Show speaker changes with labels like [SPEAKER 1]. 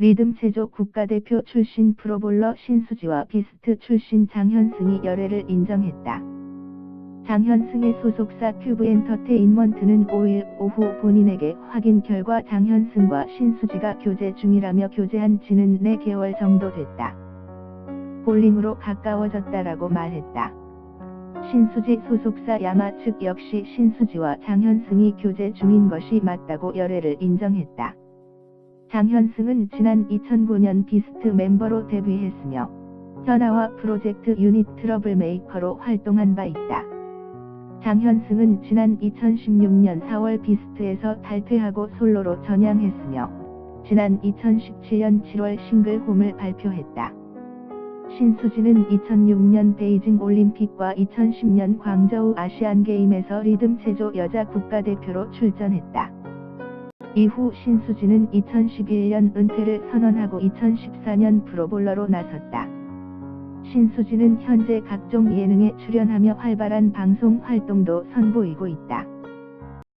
[SPEAKER 1] 리듬 체조 국가대표 출신 프로볼러 신수지와 비스트 출신 장현승이 열애를 인정했다. 장현승의 소속사 큐브엔터테인먼트는 5일 오후 본인에게 확인 결과 장현승과 신수지가 교제 중이라며 교제한 지는 4개월 정도 됐다. 볼링으로 가까워졌다라고 말했다. 신수지 소속사 야마 측 역시 신수지와 장현승이 교제 중인 것이 맞다고 열애를 인정했다. 장현승은 지난 2009년 비스트 멤버로 데뷔했으며 현아와 프로젝트 유닛 트러블 메이커로 활동한 바 있다. 장현승은 지난 2016년 4월 비스트에서 탈퇴하고 솔로로 전향했으며 지난 2017년 7월 싱글 홈을 발표했다. 신수지는 2006년 베이징 올림픽과 2010년 광저우 아시안 게임에서 리듬 체조 여자 국가대표로 출전했다. 이후 신수지는 2011년 은퇴를 선언하고 2014년 프로볼러로 나섰다. 신수지는 현재 각종 예능에 출연하며 활발한 방송 활동도 선보이고 있다.